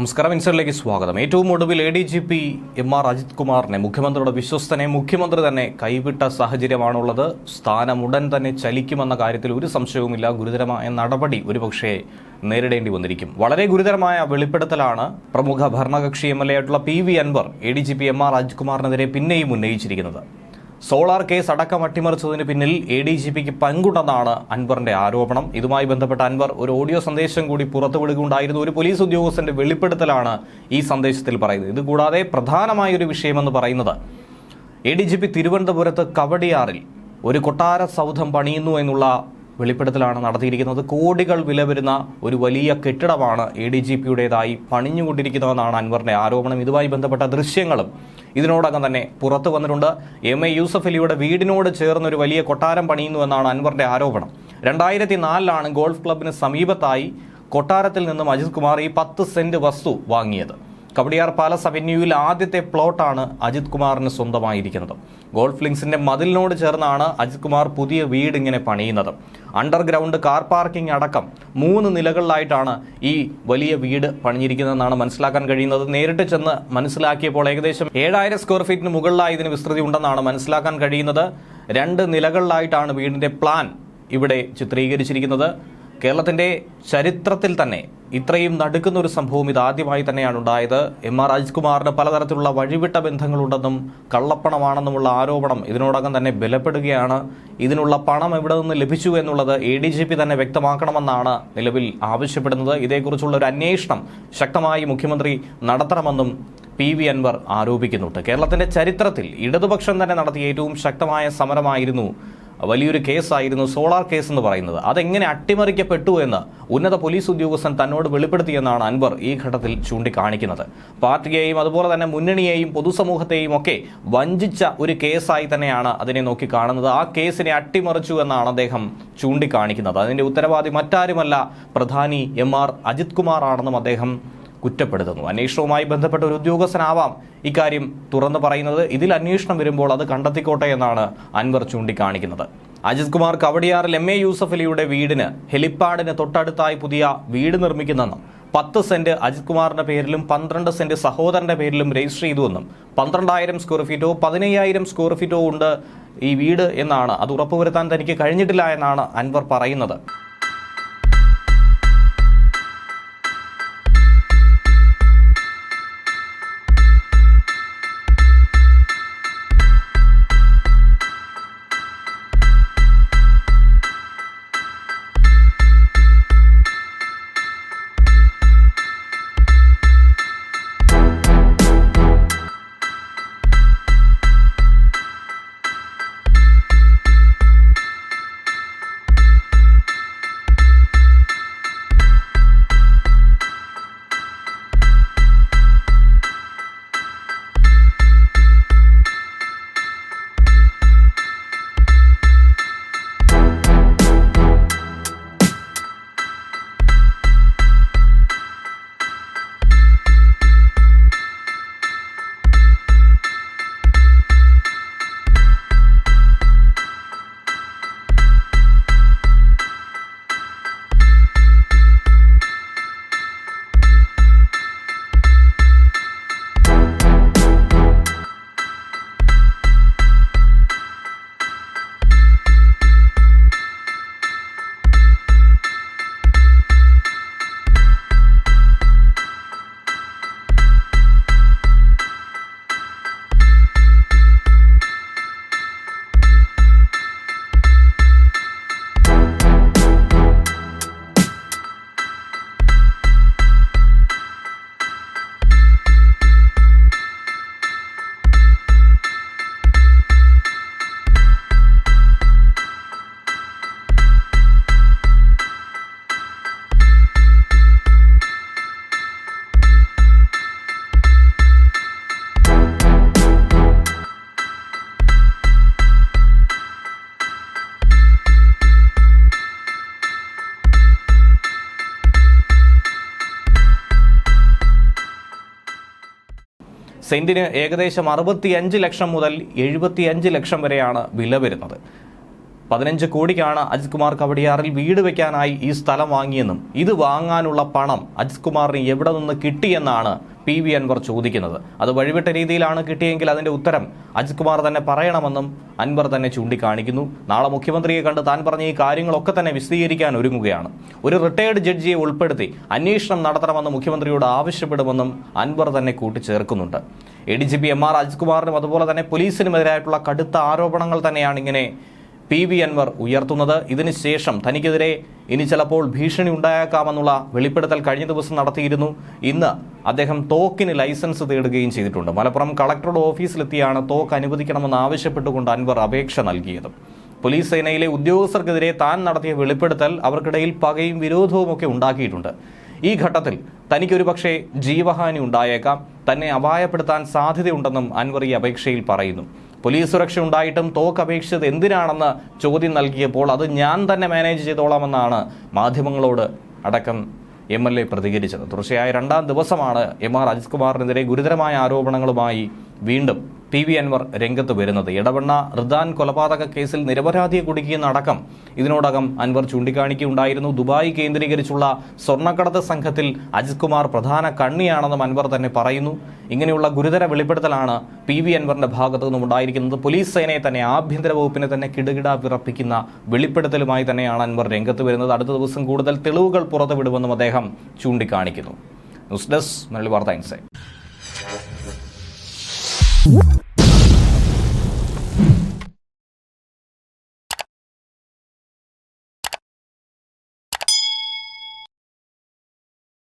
നമസ്കാരം ഇൻസറിലേക്ക് സ്വാഗതം. ഏറ്റവും ഒടുവിൽ A D G P M R Ajith കുമാറിനെ മുഖ്യമന്ത്രിയുടെ വിശ്വസ്തനെ മുഖ്യമന്ത്രി തന്നെ കൈവിട്ട സാഹചര്യമാണുള്ളത്. സ്ഥാനം ഉടൻ തന്നെ ചലിക്കുമെന്ന കാര്യത്തിൽ ഒരു സംശയവുമില്ല. ഗുരുതരമായ നടപടി ഒരുപക്ഷേ നേരിടേണ്ടി വന്നിരിക്കും. വളരെ ഗുരുതരമായ വെളിപ്പെടുത്തലാണ് പ്രമുഖ ഭരണകക്ഷി എം എൽ എ ആയിട്ടുള്ള P V Anvar A D G P M R Ajith കുമാറിനെതിരെ പിന്നെയും ഉന്നയിച്ചിരിക്കുന്നത്. സോളാർ കേസ് അടക്കം അട്ടിമറിച്ചതിന് പിന്നിൽ എ ഡി ജി പിക്ക് പങ്കുണ്ടെന്നാണ് അൻവറിന്റെ ആരോപണം. ഇതുമായി ബന്ധപ്പെട്ട അൻവർ ഒരു ഓഡിയോ സന്ദേശം കൂടി പുറത്തുവിടുകയുണ്ടായിരുന്നു. ഒരു പോലീസ് ഉദ്യോഗസ്ഥന്റെ വെളിപ്പെടുത്തലാണ് ഈ സന്ദേശത്തിൽ പറയുന്നത്. ഇതുകൂടാതെ പ്രധാനമായ ഒരു വിഷയമെന്ന് പറയുന്നത് എ ഡി ജി പി തിരുവനന്തപുരത്ത് കവടിയാറിൽ ഒരു കൊട്ടാര സൗധം പണിയുന്നു എന്നുള്ള വെളിപ്പെടുത്തലാണ് നടത്തിയിരിക്കുന്നത്. കോടികൾ വില വരുന്ന ഒരു വലിയ കെട്ടിടമാണ് എ ഡി ജി പിയുടേതായി പണിഞ്ഞുകൊണ്ടിരിക്കുന്നതെന്നാണ് അൻവറിന്റെ ആരോപണം. ഇതുമായി ബന്ധപ്പെട്ട ദൃശ്യങ്ങളും ഇതിനോടകം തന്നെ പുറത്തു വന്നിട്ടുണ്ട്. എം. എ. യൂസഫ് അലിയുടെ വീടിനോട് ചേർന്ന് ഒരു വലിയ കൊട്ടാരം പണിയുന്നു എന്നാണ് അൻവറിന്റെ ആരോപണം. രണ്ടായിരത്തി നാലിലാണ് ഗോൾഫ് ക്ലബിന് സമീപത്തായി കൊട്ടാരത്തിൽ നിന്നും അജിത് കുമാർ ഈ പത്ത് സെന്റ് വസ്തു വാങ്ങിയത്. കവടിയാർ പാലസ് അവന്യൂവിൽ ആദ്യത്തെ പ്ലോട്ടാണ് അജിത് കുമാറിന് സ്വന്തമായിരിക്കുന്നത്. ഗോൾഫ് ലിങ്സിന്റെ മതിലിനോട് ചേർന്നാണ് അജിത് കുമാർ പുതിയ വീട് ഇങ്ങനെ പണിയുന്നത്. അണ്ടർഗ്രൗണ്ട് കാർ പാർക്കിംഗ് അടക്കം മൂന്ന് നിലകളിലായിട്ടാണ് ഈ വലിയ വീട് പണിഞ്ഞിരിക്കുന്നതെന്നാണ് മനസ്സിലാക്കാൻ കഴിയുന്നത്. നേരിട്ട് ചെന്ന് മനസ്സിലാക്കിയപ്പോൾ ഏകദേശം ഏഴായിരം സ്ക്വയർ ഫീറ്റിന് മുകളിലായി ഇതിന് വിസ്തൃതി ഉണ്ടെന്നാണ് മനസ്സിലാക്കാൻ കഴിയുന്നത്. രണ്ട് നിലകളിലായിട്ടാണ് വീടിന്റെ പ്ലാൻ ഇവിടെ ചിത്രീകരിച്ചിരിക്കുന്നത്. കേരളത്തിന്റെ ചരിത്രത്തിൽ തന്നെ ഇത്രയും നടുക്കുന്ന ഒരു സംഭവം ഇതാദ്യമായി തന്നെയാണ് ഉണ്ടായത്. എം ആർ രാജ്കുമാറിന് പലതരത്തിലുള്ള വഴിവിട്ട ബന്ധങ്ങളുണ്ടെന്നും കള്ളപ്പണമാണെന്നുമുള്ള ആരോപണം ഇതിനോടകം തന്നെ ബലപ്പെടുകയാണ്. ഇതിനുള്ള പണം എവിടെ നിന്ന് ലഭിച്ചു എന്നുള്ളത് എ ഡി ജി പി തന്നെ വ്യക്തമാക്കണമെന്നാണ് നിലവിൽ ആവശ്യപ്പെടുന്നത്. ഇതേക്കുറിച്ചുള്ള ഒരു അന്വേഷണം ശക്തമായി മുഖ്യമന്ത്രി നടത്തണമെന്നും പി വി അൻവർ ആരോപിക്കുന്നുണ്ട്. കേരളത്തിന്റെ ചരിത്രത്തിൽ ഇടതുപക്ഷം തന്നെ നടത്തിയ ഏറ്റവും ശക്തമായ സമരമായിരുന്നു വലിയൊരു കേസായിരുന്നു സോളാർ കേസ് എന്ന് പറയുന്നത്. അതെങ്ങനെ അട്ടിമറിക്കപ്പെട്ടു എന്ന് ഉന്നത പോലീസ് ഉദ്യോഗസ്ഥൻ തന്നോട് വെളിപ്പെടുത്തിയെന്നാണ് അൻവർ ഈ ഘട്ടത്തിൽ ചൂണ്ടിക്കാണിക്കുന്നത്. പാർട്ടിയെയും അതുപോലെ തന്നെ മുന്നണിയെയും പൊതുസമൂഹത്തെയും ഒക്കെ വഞ്ചിച്ച ഒരു കേസായി തന്നെയാണ് അതിനെ നോക്കി കാണുന്നത്. ആ കേസിനെ അട്ടിമറിച്ചു എന്നാണ് അദ്ദേഹം ചൂണ്ടിക്കാണിക്കുന്നത്. അതിന്റെ ഉത്തരവാദി മറ്റാരുമല്ല പ്രധാനി എം ആർ അജിത് കുമാർ ആണെന്നും അദ്ദേഹം കുറ്റപ്പെടുത്തുന്നു. അന്വേഷണവുമായി ബന്ധപ്പെട്ട ഒരു ഉദ്യോഗസ്ഥനാവാം ഇക്കാര്യം തുറന്നു പറയുന്നത്. ഇതിൽ അന്വേഷണം വരുമ്പോൾ അത് കണ്ടെത്തിക്കോട്ടെ എന്നാണ് അൻവർ ചൂണ്ടിക്കാണിക്കുന്നത്. അജിത് കുമാർ കവടിയാറിൽ എം എ യൂസഫ് അലിയുടെ വീടിന് ഹെലിപ്പാഡിന് തൊട്ടടുത്തായി പുതിയ വീട് നിർമ്മിക്കുന്നെന്നും പത്ത് സെന്റ് അജിത് കുമാറിന്റെ പേരിലും പന്ത്രണ്ട് സെന്റ് സഹോദരന്റെ പേരിലും രജിസ്റ്റർ ചെയ്തുവെന്നും പന്ത്രണ്ടായിരം സ്ക്വയർ ഫീറ്റോ പതിനയ്യായിരം സ്ക്വയർ ഫീറ്റോ ഉണ്ട് ഈ വീട് എന്നാണ് അത് ഉറപ്പുവരുത്താൻ തനിക്ക് കഴിഞ്ഞിട്ടില്ല എന്നാണ് അൻവർ പറയുന്നത്. സെന്റിന് ഏകദേശം അറുപത്തിയഞ്ച് ലക്ഷം മുതൽ എഴുപത്തിയഞ്ച് ലക്ഷം വരെയാണ് വില വരുന്നത്. പതിനഞ്ച് കോടിക്കാണ് അജിത് കുമാർ കവടിയാറിൽ വീട് വെക്കാനായി ഈ സ്ഥലം വാങ്ങിയെന്നും ഇത് വാങ്ങാനുള്ള പണം അജിത് കുമാറിന് എവിടെ നിന്ന് കിട്ടിയെന്നാണ് പി വി അൻവർ ചോദിക്കുന്നത്. അത് വഴിവിട്ട രീതിയിലാണ് കിട്ടിയെങ്കിൽ അതിന്റെ ഉത്തരം അജിത് കുമാർ തന്നെ പറയണമെന്നും അൻവർ തന്നെ ചൂണ്ടിക്കാണിക്കുന്നു. നാളെ മുഖ്യമന്ത്രിയെ കണ്ട് താൻ പറഞ്ഞ ഈ കാര്യങ്ങളൊക്കെ തന്നെ വിശദീകരിക്കാൻ ഒരുങ്ങുകയാണ്. ഒരു റിട്ടയേർഡ് ജഡ്ജിയെ ഉൾപ്പെടുത്തി അന്വേഷണം നടത്തണമെന്ന് മുഖ്യമന്ത്രിയോട് ആവശ്യപ്പെടുമെന്നും അൻവർ തന്നെ കൂട്ടിച്ചേർക്കുന്നുണ്ട്. A D G P M R Ajith കുമാറിനും അതുപോലെ തന്നെ പോലീസിനുമെതിരായിട്ടുള്ള കടുത്ത ആരോപണങ്ങൾ തന്നെയാണ് ഇങ്ങനെ പി വി അൻവർ ഉയർത്തുന്നത്. ഇതിനുശേഷം തനിക്കെതിരെ ഇനി ചിലപ്പോൾ ഭീഷണി ഉണ്ടായേക്കാമെന്നുള്ള വെളിപ്പെടുത്തൽ കഴിഞ്ഞ ദിവസം നടത്തിയിരുന്നു. ഇന്ന് അദ്ദേഹം തോക്കിന് ലൈസൻസ് തേടുകയും ചെയ്തിട്ടുണ്ട്. മലപ്പുറം കളക്ടറുടെ ഓഫീസിലെത്തിയാണ് തോക്ക് അനുവദിക്കണമെന്ന് ആവശ്യപ്പെട്ടുകൊണ്ട് അൻവർ അപേക്ഷ നൽകിയത്. പോലീസ് സേനയിലെ ഉദ്യോഗസ്ഥർക്കെതിരെ താൻ നടത്തിയ വെളിപ്പെടുത്തൽ അവർക്കിടയിൽ പകയും വിരോധവും ഒക്കെ ഉണ്ടാക്കിയിട്ടുണ്ട്. ഈ ഘട്ടത്തിൽ തനിക്കൊരു പക്ഷേ ജീവഹാനി ഉണ്ടായേക്കാം. തന്നെ അപായപ്പെടുത്താൻ സാധ്യതയുണ്ടെന്നും അൻവർ ഈ അപേക്ഷയിൽ പറയുന്നു. പോലീസ് സുരക്ഷ ഉണ്ടായിട്ടും തോക്ക് അപേക്ഷിച്ചത് എന്തിനാണെന്ന് ചോദ്യം നൽകിയപ്പോൾ അത് ഞാൻ തന്നെ മാനേജ് ചെയ്തോളാമെന്നാണ് മാധ്യമങ്ങളോട് അടക്കം എം എൽ എ പ്രതികരിച്ചത്. തുടർച്ചയായ രണ്ടാം ദിവസമാണ് എം ആർ അജിത് കുമാറിനെതിരെ ഗുരുതരമായ ആരോപണങ്ങളുമായി വീണ്ടും പി വി അൻവർ രംഗത്ത് വരുന്നത്. ഇടവണ്ണ റിദാൻ കൊലപാതക കേസിൽ നിരപരാധിയെ കുടുക്കിയെന്ന അടക്കം ഇതിനോടകം അൻവർ ചൂണ്ടിക്കാണിക്കുകയുണ്ടായിരുന്നു. ദുബായ് കേന്ദ്രീകരിച്ചുള്ള സ്വർണക്കടത്ത് സംഘത്തിൽ അജിത് കുമാർ പ്രധാന കണ്ണിയാണെന്നും അൻവർ തന്നെ പറയുന്നു. ഇങ്ങനെയുള്ള ഗുരുതര വെളിപ്പെടുത്തലാണ് പി വി അൻവറിന്റെ ഭാഗത്തു നിന്നും ഉണ്ടായിരിക്കുന്നത്. പോലീസ് സേനയെ തന്നെ ആഭ്യന്തര വകുപ്പിനെ തന്നെ കിടുകിട വിറപ്പിക്കുന്ന വെളിപ്പെടുത്തലുമായി തന്നെയാണ് അൻവർ രംഗത്ത് വരുന്നത്. അടുത്ത ദിവസം കൂടുതൽ തെളിവുകൾ പുറത്തുവിടുമെന്നും അദ്ദേഹം ചൂണ്ടിക്കാണിക്കുന്നു. ന്യൂസ് ഡെസ്ക് മലയാളി വാർത്ത ഇൻസൈറ്റ് Música